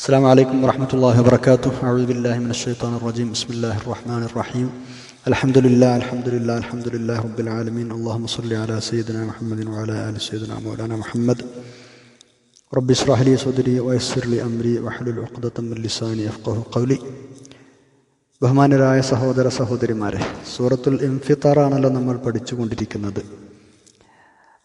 السلام عليكم ورحمة الله وبركاته أعوذ بالله من الشيطان الرجيم بسم الله الرحمن الرحيم الحمد لله الحمد لله الحمد لله رب العالمين اللهم صل على سيدنا محمد وعلى آل سيدنا مولانا محمد رب اشرح لي صدري ويسر لي أمري واحلل عقدة من لساني يفقه قولي ബഹുമാനരായ സഹോദര സഹോദരിമാരെ സൂറത്തുൽ ഇൻഫിത്താറാണല്ലോ നമ്മൾ പഠിച്ചുകൊണ്ടിരിക്കുന്നത്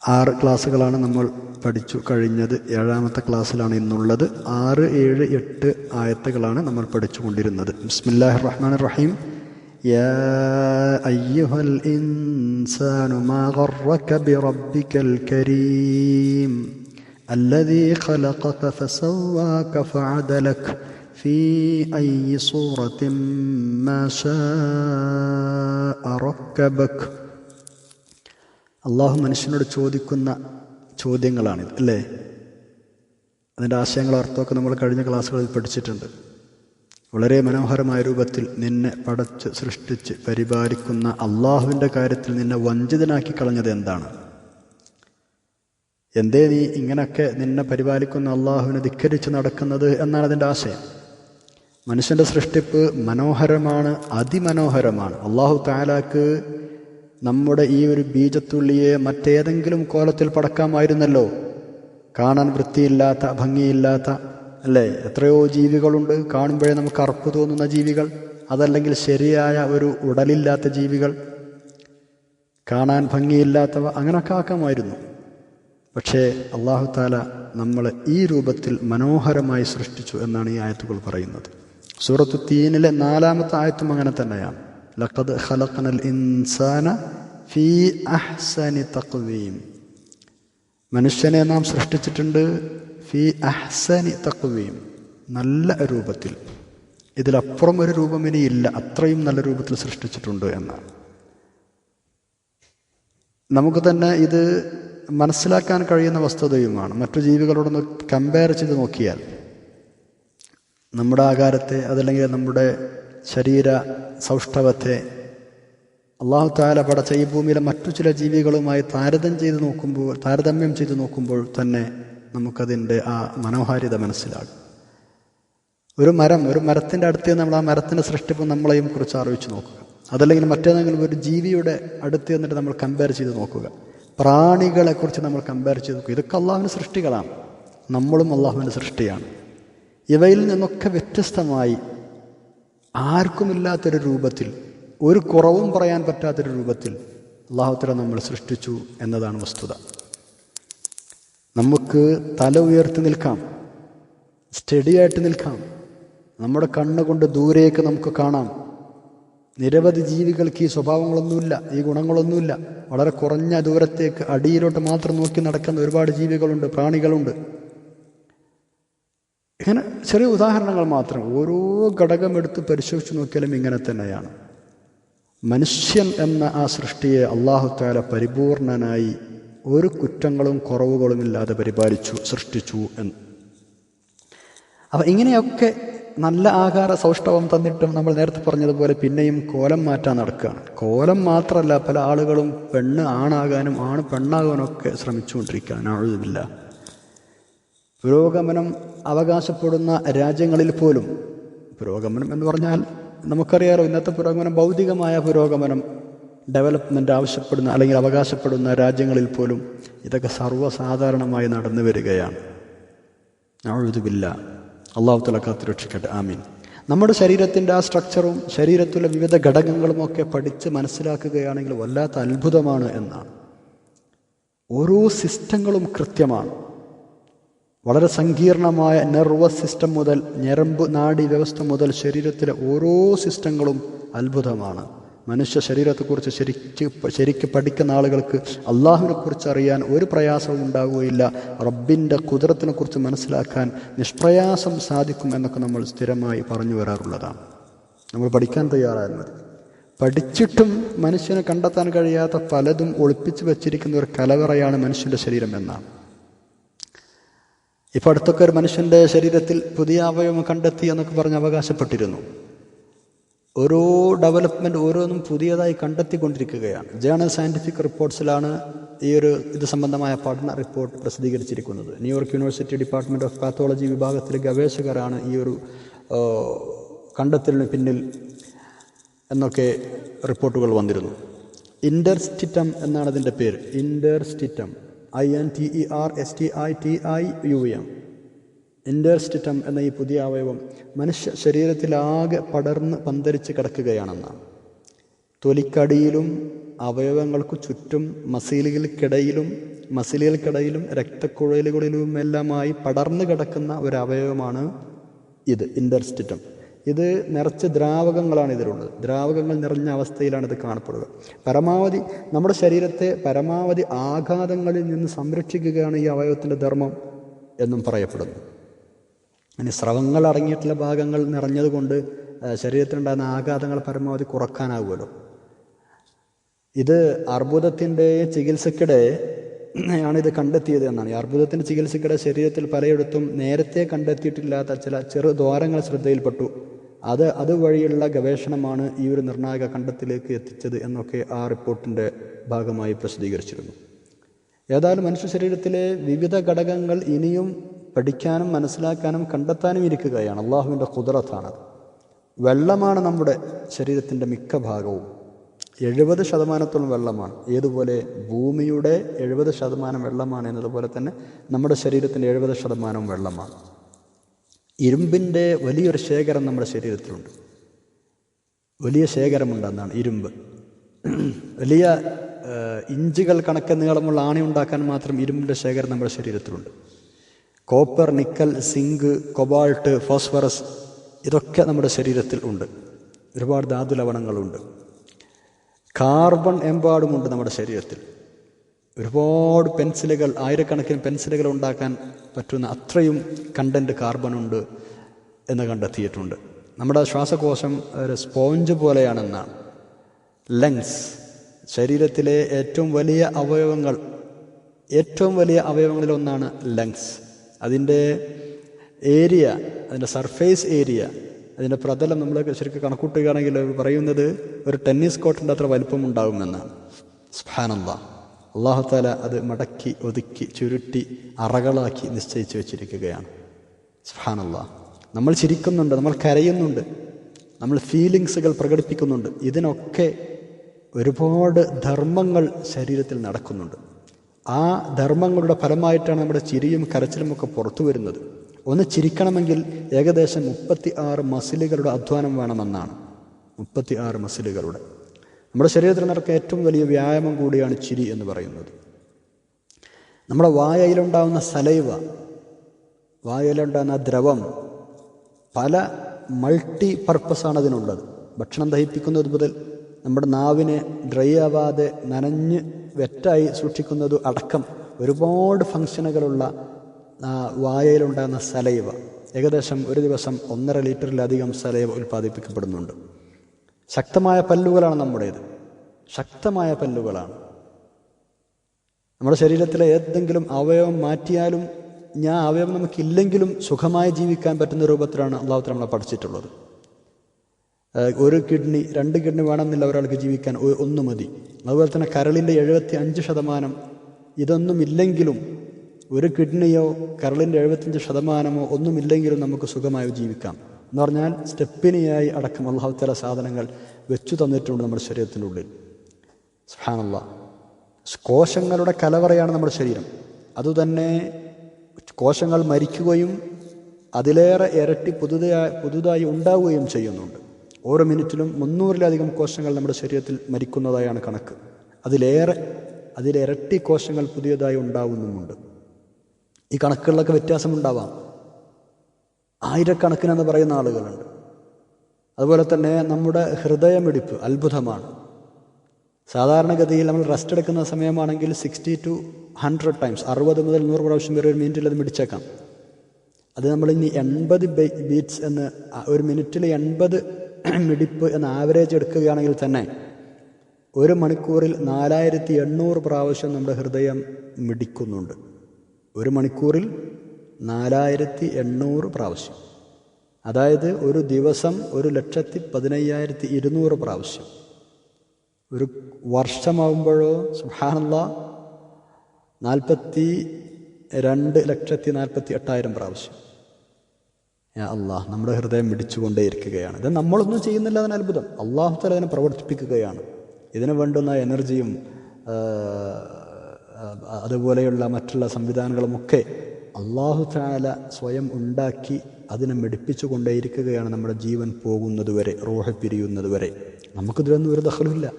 ആറ് ക്ലാസ്സുകളാണ് നമ്മൾ പഠിച്ചു കഴിഞ്ഞത് ഏഴാമത്തെ ക്ലാസ്സിലാണ് ഇന്നുള്ളത് ആറ് ഏഴ് എട്ട് ആയത്തുകളാണ് നമ്മൾ പഠിച്ചുകൊണ്ടിരുന്നത് ബിസ്മില്ലാഹിർ റഹ്മാൻ റഹീം يا أيها الإنسان ما غرك بربك الكريم الذي خلقك فسواك فعدلك في أي صورة ما شاء ركبك അള്ളാഹു മനുഷ്യനോട് ചോദിക്കുന്ന ചോദ്യങ്ങളാണിത് അല്ലേ? അതിന്റെ ആശയങ്ങളും അർത്ഥമൊക്കെ നമ്മൾ കഴിഞ്ഞ ക്ലാസ്സുകളിൽ പഠിച്ചിട്ടുണ്ട്. വളരെ മനോഹരമായ രൂപത്തിൽ നിന്നെ പടച്ച് സൃഷ്ടിച്ച് പരിപാലിക്കുന്ന അള്ളാഹുവിന്റെ കാര്യത്തിൽ നിന്നെ വഞ്ചിതനാക്കി കളഞ്ഞത് എന്താണ്? എന്തേ നീ ഇങ്ങനെയൊക്കെ നിന്നെ പരിപാലിക്കുന്ന അള്ളാഹുവിനെ ധിക്കരിച്ച് നടക്കുന്നത് എന്നാണ് അതിന്റെ ആശയം. മനുഷ്യന്റെ സൃഷ്ടിപ്പ് മനോഹരമാണ് അതിമനോഹരമാണ്. അള്ളാഹു താലാക്ക് നമ്മുടെ ഈ ഒരു ബീജത്തുള്ളിയെ മറ്റേതെങ്കിലും കോലത്തിൽ പടക്കാമായിരുന്നല്ലോ. കാണാൻ വൃത്തിയില്ലാത്ത ഭംഗിയില്ലാത്ത അല്ലേ? എത്രയോ ജീവികളുണ്ട്. കാണുമ്പോഴേ നമുക്ക് അറപ്പ് തോന്നുന്ന ജീവികൾ അതല്ലെങ്കിൽ ശരിയായ ഒരു ഉടലില്ലാത്ത ജീവികൾ. കാണാൻ ഭംഗിയില്ലാത്തവ അങ്ങനൊക്കെ ആക്കാമായിരുന്നു. പക്ഷേ അള്ളാഹു താല നമ്മളെ ഈ രൂപത്തിൽ മനോഹരമായി സൃഷ്ടിച്ചു എന്നാണ് ഈ ആയത്തുകൾ പറയുന്നത്. സൂറത്തു തീനിലെ നാലാമത്തെ ആയത്തും അങ്ങനെ തന്നെയാണ്. ലഖദ് ഖലഖനൽ ഇൻസാന ഫീ അഹ്സനി തക്വീം. മനുഷ്യനെ നാം സൃഷ്ടിച്ചിട്ടുണ്ട് ഫീ അഹ്സനി തക്വീം. നല്ല രൂപത്തിൽ. ഇതിലപ്പുറം ഒരു രൂപം ഇനിയില്ല. അത്രയും നല്ല രൂപത്തിൽ സൃഷ്ടിച്ചിട്ടുണ്ട് എന്നാണ്. നമുക്ക് തന്നെ ഇത് മനസ്സിലാക്കാൻ കഴിയുന്ന വസ്തുതയുമാണ്. മറ്റു ജീവികളോടൊന്ന് കമ്പയർ ചെയ്ത് നോക്കിയാൽ നമ്മുടെ ആകാരത്തെ അതല്ലെങ്കിൽ നമ്മുടെ ശരീര സൗഷ്ഠവത്തെ അള്ളാഹു താല പടച്ച ഈ ഭൂമിയിലെ മറ്റു ചില ജീവികളുമായി താരതമ്യം ചെയ്ത് നോക്കുമ്പോൾ താരതമ്യം ചെയ്ത് നോക്കുമ്പോൾ തന്നെ നമുക്കതിന്റെ ആ മനോഹാരിത മനസ്സിലാകും. ഒരു മരം ഒരു മരത്തിന്റെ അടുത്ത് നമ്മൾ ആ മരത്തിന്റെ സൃഷ്ടിപ്പ് നമ്മളെയും കുറിച്ച് ആലോചിച്ച് നോക്കുക. അതല്ലെങ്കിൽ മറ്റേതെങ്കിലും ഒരു ജീവിയുടെ അടുത്ത് എന്നിട്ട് നമ്മൾ കമ്പയർ ചെയ്ത് നോക്കുക. പ്രാണികളെക്കുറിച്ച് നമ്മൾ കമ്പയർ ചെയ്ത് നോക്കുക. ഇതൊക്കെ അള്ളാഹുവിന്റെ സൃഷ്ടികളാണ്. നമ്മളും അള്ളാഹുവിന്റെ സൃഷ്ടിയാണ്. ഇവയിൽ നിന്നൊക്കെ വ്യത്യസ്തമായി ആർക്കുമില്ലാത്തൊരു രൂപത്തിൽ ഒരു കുറവും പറയാൻ പറ്റാത്തൊരു രൂപത്തിൽ അള്ളാഹുത്തല നമ്മൾ സൃഷ്ടിച്ചു എന്നതാണ് വസ്തുത. നമുക്ക് തല ഉയർത്തി നിൽക്കാം. സ്റ്റഡിയായിട്ട് നിൽക്കാം. നമ്മുടെ കണ്ണുകൊണ്ട് ദൂരേക്ക് നമുക്ക് കാണാം. നിരവധി ജീവികൾക്ക് ഈ സ്വഭാവങ്ങളൊന്നുമില്ല ഈ ഗുണങ്ങളൊന്നുമില്ല. വളരെ കുറഞ്ഞ ദൂരത്തേക്ക് അടിയിലോട്ട് മാത്രം നോക്കി നടക്കുന്ന ഒരുപാട് ജീവികളുണ്ട് പ്രാണികളുണ്ട്. ഇങ്ങനെ ചെറിയ ഉദാഹരണങ്ങൾ മാത്രം ഓരോ ഘടകം എടുത്ത് പരിശോധിച്ച് നോക്കിയാലും ഇങ്ങനെ തന്നെയാണ്. മനുഷ്യൻ എന്ന ആ സൃഷ്ടിയെ അള്ളാഹു താല പരിപൂർണനായി ഒരു കുറ്റങ്ങളും കുറവുകളും ഇല്ലാതെ പരിപാലിച്ചു സൃഷ്ടിച്ചു എന്ന്. അപ്പം ഇങ്ങനെയൊക്കെ നല്ല ആഹാര സൗഷ്ഠവം തന്നിട്ടും നമ്മൾ നേരത്തെ പറഞ്ഞതുപോലെ പിന്നെയും കോലം മാറ്റാൻ നടക്കുകയാണ് കോലം മാത്രമല്ല പല ആളുകളും പെണ്ണ് ആണാകാനും ആണ് പെണ്ണാകാനും ഒക്കെ ശ്രമിച്ചുകൊണ്ടിരിക്കുകയാണ് ആഴുതുമില്ല പുരോഗമനം അവകാശപ്പെടുന്ന രാജ്യങ്ങളിൽ പോലും പുരോഗമനം എന്ന് പറഞ്ഞാൽ നമുക്കറിയാലോ ഇന്നത്തെ പുരോഗമനം ഭൗതികമായ പുരോഗമനം ഡെവലപ്മെന്റ് ആവശ്യപ്പെടുന്ന അല്ലെങ്കിൽ അവകാശപ്പെടുന്ന രാജ്യങ്ങളിൽ പോലും ഇതൊക്കെ സർവസാധാരണമായി നടന്നു വരികയാണ്. അഴുതുമില്ല അള്ളാഹു തല കാത്തുരക്ഷിക്കട്ടെ. ആമീൻ. നമ്മുടെ ശരീരത്തിന്റെ ആ സ്ട്രക്ചറും ശരീരത്തിലെ വിവിധ ഘടകങ്ങളും ഒക്കെ പഠിച്ച് മനസ്സിലാക്കുകയാണെങ്കിൽ വല്ലാത്ത അത്ഭുതമാണ് എന്നാണ്. ഓരോ സിസ്റ്റങ്ങളും കൃത്യമാണ്. വളരെ സങ്കീർണമായ നെർവസ് സിസ്റ്റം മുതൽ ഞരമ്പ് നാഡി വ്യവസ്ഥ മുതൽ ശരീരത്തിലെ ഓരോ സിസ്റ്റങ്ങളും അത്ഭുതമാണ്. മനുഷ്യ ശരീരത്തെക്കുറിച്ച് ശരിക്ക് ശരിക്ക് പഠിക്കുന്ന ആളുകൾക്ക് അള്ളാഹുവിനെക്കുറിച്ച് അറിയാൻ ഒരു പ്രയാസവും ഉണ്ടാവുകയില്ല. റബ്ബിന്റെ കുതിരത്തിനെ കുറിച്ച് മനസ്സിലാക്കാൻ നിഷ്പ്രയാസം സാധിക്കും എന്നൊക്കെ നമ്മൾ സ്ഥിരമായി പറഞ്ഞു വരാറുള്ളതാണ്. നമ്മൾ പഠിക്കാൻ തയ്യാറായാൽ മതി പഠിച്ചിട്ടും മനുഷ്യനെ കണ്ടെത്താൻ കഴിയാത്ത പലതും ഒളിപ്പിച്ചു വച്ചിരിക്കുന്ന ഒരു കലവറയാണ് മനുഷ്യന്റെ ശരീരം എന്നാണ്. ഇപ്പം അടുത്തൊക്കെ ഒരു മനുഷ്യന്റെ ശരീരത്തിൽ പുതിയ അവയവം കണ്ടെത്തി എന്നൊക്കെ പറഞ്ഞ് അവകാശപ്പെട്ടിരുന്നു. ഓരോ ഡെവലപ്മെന്റ് ഓരോന്നും പുതിയതായി കണ്ടെത്തിക്കൊണ്ടിരിക്കുകയാണ്. ജേണൽ സയന്റിഫിക് റിപ്പോർട്ട്സിലാണ് ഈ ഒരു ഇത് സംബന്ധമായ പഠന report പ്രസിദ്ധീകരിച്ചിരിക്കുന്നത്. New York university department of pathology വിഭാഗത്തിലെ ഗവേഷകരാണ് ഈ ഒരു കണ്ടെത്തലിന് പിന്നിൽ എന്നൊക്കെ റിപ്പോർട്ടുകൾ വന്നിരുന്നു. ഇന്റർസ്റ്റിറ്റം എന്നാണ് അതിന്റെ പേര്. Interstitium I N T E R S T I T I U M interstitium എന്ന ഈ പുതിയ അവയവം മനുഷ്യ ശരീരത്തിലാകെ പടർന്ന് പന്തരിച്ച് കിടക്കുകയാണെന്നാണ് തൊലിക്കടിയിലും അവയവങ്ങൾക്ക് ചുറ്റും മസിലുകൾക്കിടയിലും മസിലുകൾക്കിടയിലും രക്തക്കുഴലുകളിലുമെല്ലാമായി പടർന്നു കിടക്കുന്ന ഒരു അവയവമാണ് ഇത് ഇന്റർസ്റ്റിറ്റം ഇത് നിറച്ച് ദ്രാവകങ്ങളാണ് ഇതിലുള്ളത്. ദ്രാവകങ്ങൾ നിറഞ്ഞ അവസ്ഥയിലാണ് ഇത് കാണപ്പെടുക. പരമാവധി നമ്മുടെ ശരീരത്തെ പരമാവധി ആഘാതങ്ങളിൽ നിന്ന് സംരക്ഷിക്കുകയാണ് ഈ അവയവത്തിന്റെ ധർമ്മം എന്നും പറയപ്പെടുന്നു. ഇനി സ്രവങ്ങൾ അടങ്ങിയിട്ടുള്ള ഭാഗങ്ങൾ നിറഞ്ഞതുകൊണ്ട് ശരീരത്തിനുണ്ടാകുന്ന ആഘാതങ്ങൾ പരമാവധി കുറക്കാനാകുമല്ലോ ഇത് അർബുദത്തിന്റെ ചികിത്സക്കിടെ ആണ് ഇത് കണ്ടെത്തിയത് എന്നാണ്. ഈ അർബുദത്തിന്റെ ചികിത്സക്കിടെ ശരീരത്തിൽ പലയിടത്തും നേരത്തെ കണ്ടെത്തിയിട്ടില്ലാത്ത ചില ചെറു ദ്വാരങ്ങൾ ശ്രദ്ധയിൽപ്പെട്ടു. അത് അതുവഴിയുള്ള ഗവേഷണമാണ് ഈ ഒരു നിർണായക കണ്ടെത്തിലേക്ക് എത്തിച്ചത് എന്നൊക്കെ ആ റിപ്പോർട്ടിന്റെ ഭാഗമായി പ്രസിദ്ധീകരിച്ചിരുന്നു. ഏതായാലും മനുഷ്യ ശരീരത്തിലെ വിവിധ ഘടകങ്ങൾ ഇനിയും പഠിക്കാനും മനസ്സിലാക്കാനും കണ്ടെത്താനും ഇരിക്കുകയാണ്. അള്ളാഹുവിന്റെ കുതിരത്താണത് വെള്ളമാണ് നമ്മുടെ ശരീരത്തിന്റെ മിക്ക ഭാഗവും. എഴുപത് ശതമാനത്തോളം വെള്ളമാണ്. ഏതുപോലെ ഭൂമിയുടെ എഴുപത് ശതമാനം വെള്ളമാണ് എന്നതുപോലെ തന്നെ നമ്മുടെ ശരീരത്തിന്റെ എഴുപത് ശതമാനവും വെള്ളമാണ്. ഇരുമ്പിന്റെ വലിയൊരു ശേഖരം നമ്മുടെ ശരീരത്തിലുണ്ട്. വലിയ ശേഖരമുണ്ടെന്നാണ് ഇരുമ്പ്. വലിയ ഇഞ്ചുകൾ കണക്ക് നീളമുള്ള ആണി ഉണ്ടാക്കാൻ മാത്രം ഇരുമ്പിന്റെ ശേഖരം നമ്മുടെ ശരീരത്തിലുണ്ട്. Copper nickel zinc cobalt phosphorus ഇതൊക്കെ നമ്മുടെ ശരീരത്തിൽ ഉണ്ട്. ഒരുപാട് ധാതു ലവണങ്ങളുണ്ട് കാർബൺ എമ്പാടുമുണ്ട് നമ്മുടെ ശരീരത്തിൽ. ഒരുപാട് പെൻസിലുകൾ ആയിരക്കണക്കിന് പെൻസിലുകൾ ഉണ്ടാക്കാൻ പറ്റുന്ന അത്രയും കണ്ടന്റ് കാർബൺ ഉണ്ട് എന്ന് കണ്ടെത്തിയിട്ടുണ്ട്. നമ്മുടെ ശ്വാസകോശം ഒരു സ്പോഞ്ച് പോലെയാണെന്നാണ് ലങ്സ് ശരീരത്തിലെ ഏറ്റവും വലിയ അവയവങ്ങൾ ഏറ്റവും വലിയ അവയവങ്ങളിലൊന്നാണ് ലങ്സ് അതിന്റെ ഏരിയ അതിന്റെ സർഫേസ് ഏരിയ അതിന്റെ പ്രതലം നമ്മൾ ശരിക്കും കണക്കൂട്ടുകയാണെങ്കിൽ പറയുന്നത് ഒരു ടെന്നീസ് കോർട്ടിന്റെ അത്ര വലിപ്പം ഉണ്ടാകുമെന്നാണ്. സ്ഫാനന്ദ അള്ളാഹുത്താല അത് മടക്കി ഒതുക്കി ചുരുട്ടി അറകളാക്കി നിശ്ചയിച്ച് വെച്ചിരിക്കുകയാണ്. സ്ഫാനല്ല നമ്മൾ ചിരിക്കുന്നുണ്ട് നമ്മൾ കരയുന്നുണ്ട് നമ്മൾ ഫീലിങ്സുകൾ പ്രകടിപ്പിക്കുന്നുണ്ട്. ഇതിനൊക്കെ ഒരുപാട് ധർമ്മങ്ങൾ ശരീരത്തിൽ നടക്കുന്നുണ്ട്. ആ ധർമ്മങ്ങളുടെ ഫലമായിട്ടാണ് നമ്മുടെ ചിരിയും കരച്ചിലും ഒക്കെ പുറത്തു വരുന്നത്. ഒന്ന് ചിരിക്കണമെങ്കിൽ ഏകദേശം മുപ്പത്തി ആറ് മസിലുകളുടെ അധ്വാനം വേണമെന്നാണ് മുപ്പത്തി ആറ് മസിലുകളുടെ. നമ്മുടെ ശരീരത്തിൽ നടക്കുന്ന ഏറ്റവും വലിയ വ്യായാമം കൂടിയാണ് ചിരി എന്ന് പറയുന്നത്. നമ്മുടെ വായയിലുണ്ടാകുന്ന സലൈവ വായയിലുണ്ടാകുന്ന ദ്രവം പല മൾട്ടി പർപ്പസാണ് അതിനുള്ളത്. ഭക്ഷണം ദഹിപ്പിക്കുന്നത് മുതൽ നമ്മുടെ നാവിനെ ഡ്രൈ ആവാതെ നനഞ്ഞ് വെറ്റായി സൂക്ഷിക്കുന്നത് അടക്കം ഒരുപാട് ഫങ്ഷനുകളുള്ള വായയിലുണ്ടാകുന്ന സലൈവ. ഏകദേശം ഒരു ദിവസം ഒന്നര ലിറ്ററിലധികം സലൈവ ഉൽപ്പാദിപ്പിക്കപ്പെടുന്നുണ്ട്. ശക്തമായ പല്ലുകളാണ് നമ്മുടേത്. ശക്തമായ പല്ലുകളാണ്. നമ്മുടെ ശരീരത്തിലെ ഏതെങ്കിലും അവയവം മാറ്റിയാലും ഞാൻ അവയവം നമുക്കില്ലെങ്കിലും സുഖമായി ജീവിക്കാൻ പറ്റുന്ന രൂപത്തിലാണ് അള്ളാഹുത്തല നമ്മളെ പഠിച്ചിട്ടുള്ളത്. ഒരു കിഡ്നി രണ്ട് കിഡ്നി വേണമെന്നില്ല ഒരാൾക്ക് ജീവിക്കാൻ ഒന്ന് മതി. അതുപോലെ തന്നെ കരളിന്റെ എഴുപത്തി അഞ്ച് ശതമാനം ഇതൊന്നും ഇല്ലെങ്കിലും ഒരു കിഡ്നിയോ കരളിന്റെ എഴുപത്തഞ്ച് ശതമാനമോ ഒന്നുമില്ലെങ്കിലും നമുക്ക് സുഖമായി ജീവിക്കാം. എന്ന് പറഞ്ഞാൽ സ്റ്റെപ്പിനിയായി അടക്കം അള്ളാഹു തല സാധനങ്ങൾ വെച്ചു തന്നിട്ടുണ്ട് നമ്മുടെ ശരീരത്തിന്റെ ഉള്ളിൽ. സുഹാനുള്ള കോശങ്ങളുടെ കലവറയാണ് നമ്മുടെ ശരീരം. അതുതന്നെ കോശങ്ങൾ മരിക്കുകയും അതിലേറെ ഇരട്ടി പുതുതായി പുതുതായി ഉണ്ടാവുകയും ചെയ്യുന്നുണ്ട്. ഓരോ മിനിറ്റിലും മുന്നൂറിലധികം കോശങ്ങൾ നമ്മുടെ ശരീരത്തിൽ മരിക്കുന്നതായാണ് കണക്ക്. അതിലേറെ അതിലിരട്ടി കോശങ്ങൾ പുതിയതായി ഉണ്ടാവുന്നുമുണ്ട്. ഈ കണക്കുകളിലൊക്കെ വ്യത്യാസമുണ്ടാവാം. ആയിരക്കണക്കിനെന്ന് പറയുന്ന ആളുകളുണ്ട്. അതുപോലെ തന്നെ നമ്മുടെ ഹൃദയമിടിപ്പ് അത്ഭുതമാണ്. സാധാരണഗതിയിൽ നമ്മൾ റെസ്റ്റ് എടുക്കുന്ന സമയമാണെങ്കിൽ സിക്സ്റ്റി ടു ഹൺഡ്രഡ് ടൈംസ് അറുപത് മുതൽ നൂറ് പ്രാവശ്യം വരെ ഒരു മിനിറ്റിൽ അത് മിടിച്ചേക്കാം. അത് നമ്മൾ ഇനി എൺപത് ബീറ്റ്സ് എന്ന് ഒരു മിനിറ്റിൽ എൺപത് മിടിപ്പ് എന്ന് ആവറേജ് എടുക്കുകയാണെങ്കിൽ തന്നെ ഒരു മണിക്കൂറിൽ നാലായിരത്തി എണ്ണൂറ് പ്രാവശ്യം നമ്മുടെ ഹൃദയം മിടിക്കുന്നുണ്ട്. ഒരു മണിക്കൂറിൽ നാലായിരത്തി എണ്ണൂറ് പ്രാവശ്യം. അതായത് ഒരു ദിവസം ഒരു ലക്ഷത്തി പതിനയ്യായിരത്തി ഇരുന്നൂറ് പ്രാവശ്യം. ഒരു വർഷമാകുമ്പോഴോ സുഹാനല്ല നാൽപ്പത്തി രണ്ട് ലക്ഷത്തി നാൽപ്പത്തി എട്ടായിരം പ്രാവശ്യം. യാ അള്ളാഹ് നമ്മുടെ ഹൃദയം മിടിച്ചുകൊണ്ടേയിരിക്കുകയാണ് ഇത് നമ്മളൊന്നും ചെയ്യുന്നില്ല അതിന് അത്ഭുതം. അള്ളാഹു തല അതിനെ പ്രവർത്തിപ്പിക്കുകയാണ്. ഇതിന് വേണ്ടുന്ന എനർജിയും അതുപോലെയുള്ള മറ്റുള്ള സംവിധാനങ്ങളുമൊക്കെ അള്ളാഹു താല സ്വയം ഉണ്ടാക്കി അതിനെ മെടിപ്പിച്ചു കൊണ്ടേയിരിക്കുകയാണ് നമ്മുടെ ജീവൻ പോകുന്നത് വരെ റോഹ പിരിയുന്നത് വരെ. നമുക്കിതിലൊന്നും ഒരു ദഹലുമില്ല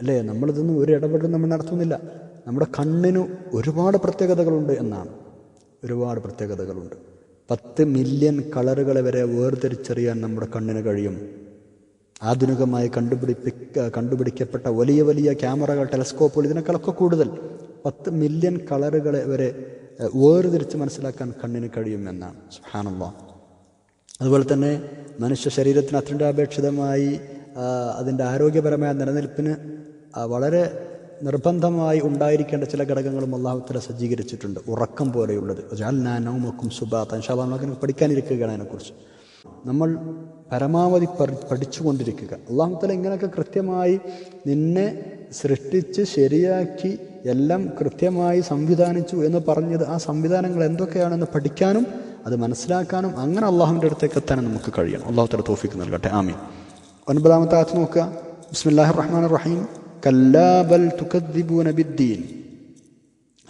അല്ലേ? നമ്മളിതൊന്നും ഒരു ഇടപെടലും നമ്മൾ നടത്തുന്നില്ല. നമ്മുടെ കണ്ണിന് ഒരുപാട് പ്രത്യേകതകളുണ്ട് എന്നാണ്. ഒരുപാട് പ്രത്യേകതകളുണ്ട്. പത്ത് മില്യൺ കളറുകളെ വരെ വേർതിരിച്ചറിയാൻ നമ്മുടെ കണ്ണിന് കഴിയും. ആധുനികമായി കണ്ടുപിടിപ്പി കണ്ടുപിടിക്കപ്പെട്ട വലിയ വലിയ ക്യാമറകൾ ടെലസ്കോപ്പുകൾ ഇതിനേക്കാളൊക്കെ കൂടുതൽ പത്ത് മില്യൺ കളറുകളെ വരെ വേർതിരിച്ച് മനസ്സിലാക്കാൻ കണ്ണിന് കഴിയുമെന്നാണ് സുഹാനുള്ള അതുപോലെ തന്നെ മനുഷ്യ ശരീരത്തിന് അത്യന്താപേക്ഷിതമായി അതിന്റെ ആരോഗ്യപരമായ നിലനിൽപ്പിന് വളരെ നിർബന്ധമായി ഉണ്ടായിരിക്കേണ്ട ചില ഘടകങ്ങളും അള്ളാഹുത്തല സജ്ജീകരിച്ചിട്ടുണ്ട്. ഉറക്കം പോലെയുള്ളത്. ജാൽനാനൗമക്കും സുബാത്ത നമുക്ക് പഠിക്കാനിരിക്കുകയാണ് അതിനെക്കുറിച്ച്. നമ്മൾ പരമാവധി പഠി- പഠിച്ചുകൊണ്ടിരിക്കുക. അള്ളാഹുത്തല ഇങ്ങനെയൊക്കെ കൃത്യമായി നിന്നെ സൃഷ്ടിച്ച് ശരിയാക്കി എല്ലാം കൃത്യമായി സംവിധാനിച്ചു എന്ന് പറഞ്ഞത് ആ സംവിധാനങ്ങൾ എന്തൊക്കെയാണെന്ന് പഠിക്കാനും അത് മനസ്സിലാക്കാനും അങ്ങനെ അള്ളാഹുവിന്റെ അടുത്തേക്ക് എത്താനും നമുക്ക് കഴിയണം. അള്ളാഹുത്തര തോഫിക്ക് നൽകട്ടെ. ആമീൻ. ഒൻപതാമത്തെ ആത്ത് നോക്കുക. ബിസ്മില്ലാഹി റഹ്മാൻ റഹീം കല്ലാബൽ തുക്കദ്ദിബൂന ബിദ്ദീൻ.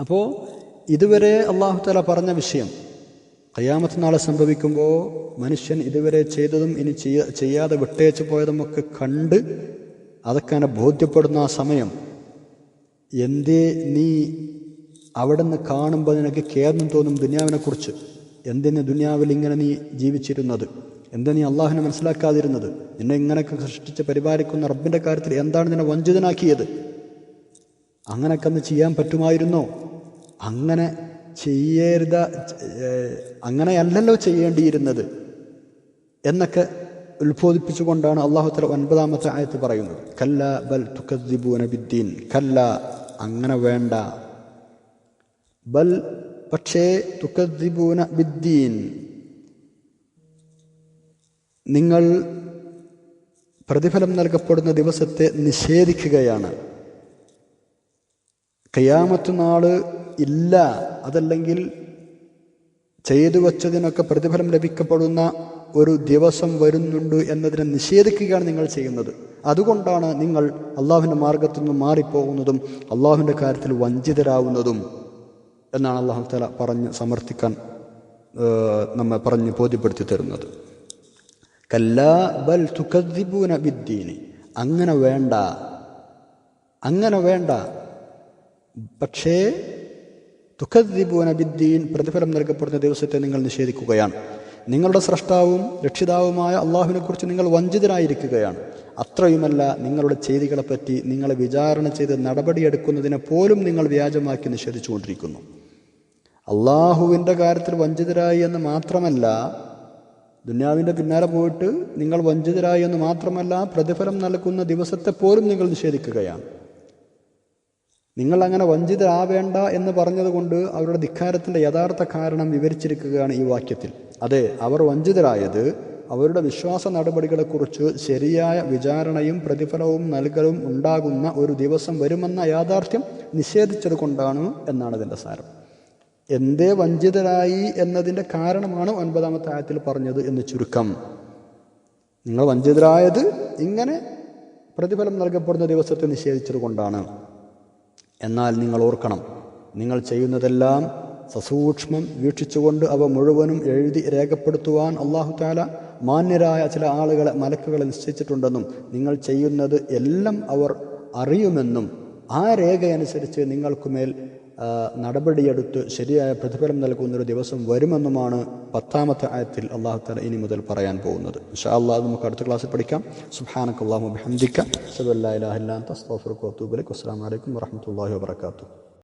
അപ്പോൾ ഇതുവരെ അള്ളാഹു പറഞ്ഞ വിഷയം കയ്യാമത്ത് നാളെ സംഭവിക്കുമ്പോൾ മനുഷ്യൻ ഇതുവരെ ചെയ്തതും ഇനി ചെയ്യാതെ വിട്ടേച്ച് പോയതുമൊക്കെ കണ്ട് അതൊക്കെ ബോധ്യപ്പെടുന്ന ആ സമയം എന്തേ നീ അവിടെ നിന്ന് കാണുമ്പോൾ നിനക്ക് ഖേദം തോന്നും ദുനിയാവിനെക്കുറിച്ച്? എന്തിന് ദുനിയാവിൽ ഇങ്ങനെ നീ ജീവിച്ചിരുന്നത്? എന്താ നീ അള്ളാഹുവിനെ മനസ്സിലാക്കാതിരുന്നത്? നിന്നെ ഇങ്ങനെയൊക്കെ സൃഷ്ടിച്ച് പരിപാലിക്കുന്ന റബ്ബിന്റെ കാര്യത്തിൽ എന്താണ് നിന്നെ വഞ്ചിതനാക്കിയത്? അങ്ങനെയൊക്കെ അന്ന് ചെയ്യാൻ പറ്റുമായിരുന്നോ? അങ്ങനെ ചെയ്യരുത അങ്ങനെയല്ലല്ലോ ചെയ്യേണ്ടിയിരുന്നത്. എന്നൊക്കെ ഉത്ബോധിപ്പിച്ചുകൊണ്ടാണ് അള്ളാഹു തല ഒൻപതാമത്തെ ആയത്ത് പറയുന്നത്. കല്ല ബൽ തുക്കദ്ദിബൂന ബിദ്ദീൻ. കല്ല അങ്ങനെ വേണ്ട. ബൽ പക്ഷേ തുക്കദ്ദിബൂന ബിദ്ദീൻ. നിങ്ങൾ പ്രതിഫലം നൽകപ്പെടുന്ന ദിവസത്തെ നിഷേധിക്കുകയാണ്. കയ്യാമത്ത് നാൾ ഇല്ല. അതല്ലെങ്കിൽ ചെയ്തു വച്ചതിനൊക്കെ പ്രതിഫലം ലഭിക്കപ്പെടുന്ന ഒരു ദിവസം വരുന്നുണ്ട് എന്നതിനെ നിഷേധിക്കുകയാണ് നിങ്ങൾ ചെയ്യുന്നത്. അതുകൊണ്ടാണ് നിങ്ങൾ അള്ളാഹുവിന്റെ മാർഗത്തിൽ നിന്ന് മാറിപ്പോകുന്നതും അള്ളാഹുവിന്റെ കാര്യത്തിൽ വഞ്ചിതരാകുന്നതും എന്നാണ് അള്ളാഹു തല പറഞ്ഞ് സമർത്ഥിക്കാൻ നമ്മെ പറഞ്ഞ് ബോധ്യപ്പെടുത്തി തരുന്നത്. കല്ലാ ബൽ തുക്കദ്ദിബൂന ബിദ്ദീനി. അങ്ങനെ വേണ്ട അങ്ങനെ വേണ്ട. പക്ഷേ തുക്കദ്ദിബൂന ബിദ്ദീൻ പ്രതിഫലം നൽകപ്പെടുന്ന ദിവസത്തെ നിങ്ങൾ നിഷേധിക്കുകയാണ്. നിങ്ങളുടെ സ്രഷ്ടാവും രക്ഷിതാവുമായ അള്ളാഹുവിനെക്കുറിച്ച് നിങ്ങൾ വഞ്ചിതരായിരിക്കുകയാണ്. അത്രയുമല്ല നിങ്ങളുടെ ചെയ്തികളെപ്പറ്റി നിങ്ങളെ വിചാരണ ചെയ്ത് നടപടിയെടുക്കുന്നതിനെ പോലും നിങ്ങൾ വ്യാജമാക്കി നിഷേധിച്ചുകൊണ്ടിരിക്കുന്നു. അള്ളാഹുവിന്റെ കാര്യത്തിൽ വഞ്ചിതരായി എന്ന് മാത്രമല്ല ദുന്യാവിന്റെ പിന്നാലെ പോയിട്ട് നിങ്ങൾ വഞ്ചിതരായി എന്ന് മാത്രമല്ല പ്രതിഫലം നൽകുന്ന ദിവസത്തെ പോലും നിങ്ങൾ നിഷേധിക്കുകയാണ്. നിങ്ങൾ അങ്ങനെ വഞ്ചിതരാവേണ്ട എന്ന് പറഞ്ഞതുകൊണ്ട് അവരുടെ ധിക്കാരത്തിന്റെ യഥാർത്ഥ കാരണം വിവരിച്ചിരിക്കുകയാണ് ഈ വാക്യത്തിൽ. അതെ അവർ വഞ്ചിതരായത് അവരുടെ വിശ്വാസ നടപടികളെക്കുറിച്ച് ശരിയായ വിചാരണയും പ്രതിഫലവും നൽകലും ഉണ്ടാകുന്ന ഒരു ദിവസം വരുമെന്ന യാഥാർത്ഥ്യം നിഷേധിച്ചത് കൊണ്ടാണ് എന്നാണ് ഇതിന്റെ സാരം. എന്തേ വഞ്ചിതരായി എന്നതിന്റെ കാരണമാണ് ഒൻപതാമത്തെ ആയത്തിൽ പറഞ്ഞത് എന്ന് ചുരുക്കം. നിങ്ങൾ വഞ്ചിതരായത് ഇങ്ങനെ പ്രതിഫലം നൽകപ്പെടുന്ന ദിവസത്തെ നിഷേധിച്ചത് കൊണ്ടാണ്. എന്നാൽ നിങ്ങൾ ഓർക്കണം നിങ്ങൾ ചെയ്യുന്നതെല്ലാം സസൂക്ഷ്മം വീക്ഷിച്ചുകൊണ്ട് അവ മുഴുവനും എഴുതി രേഖപ്പെടുത്തുവാൻ അള്ളാഹു താല മാന്യരായ ചില ആളുകളെ മലക്കുകളെ നിശ്ചയിച്ചിട്ടുണ്ടെന്നും നിങ്ങൾ ചെയ്യുന്നത് എല്ലാം അവർ അറിയുമെന്നും ആ രേഖയനുസരിച്ച് നിങ്ങൾക്കുമേൽ നടപടിയെടുത്ത് ശരിയായ പ്രതിഫലം നൽകുന്നൊരു ദിവസം വരുമെന്നുമാണ് പത്താമത്തെ ആയത്തിൽ അള്ളാഹു താല ഇനി മുതൽ പറയാൻ പോകുന്നത്. ഇൻഷാ അള്ളാഹ് നമുക്ക് അടുത്ത ക്ലാസ്സിൽ പഠിക്കാം. സുബ്ഹാനക ഹംദിക്കാം ബിഹംദിക. അഷ്ഹദു വരഹമുല്ലാ വഅത്തൂബു ഇലൈക്.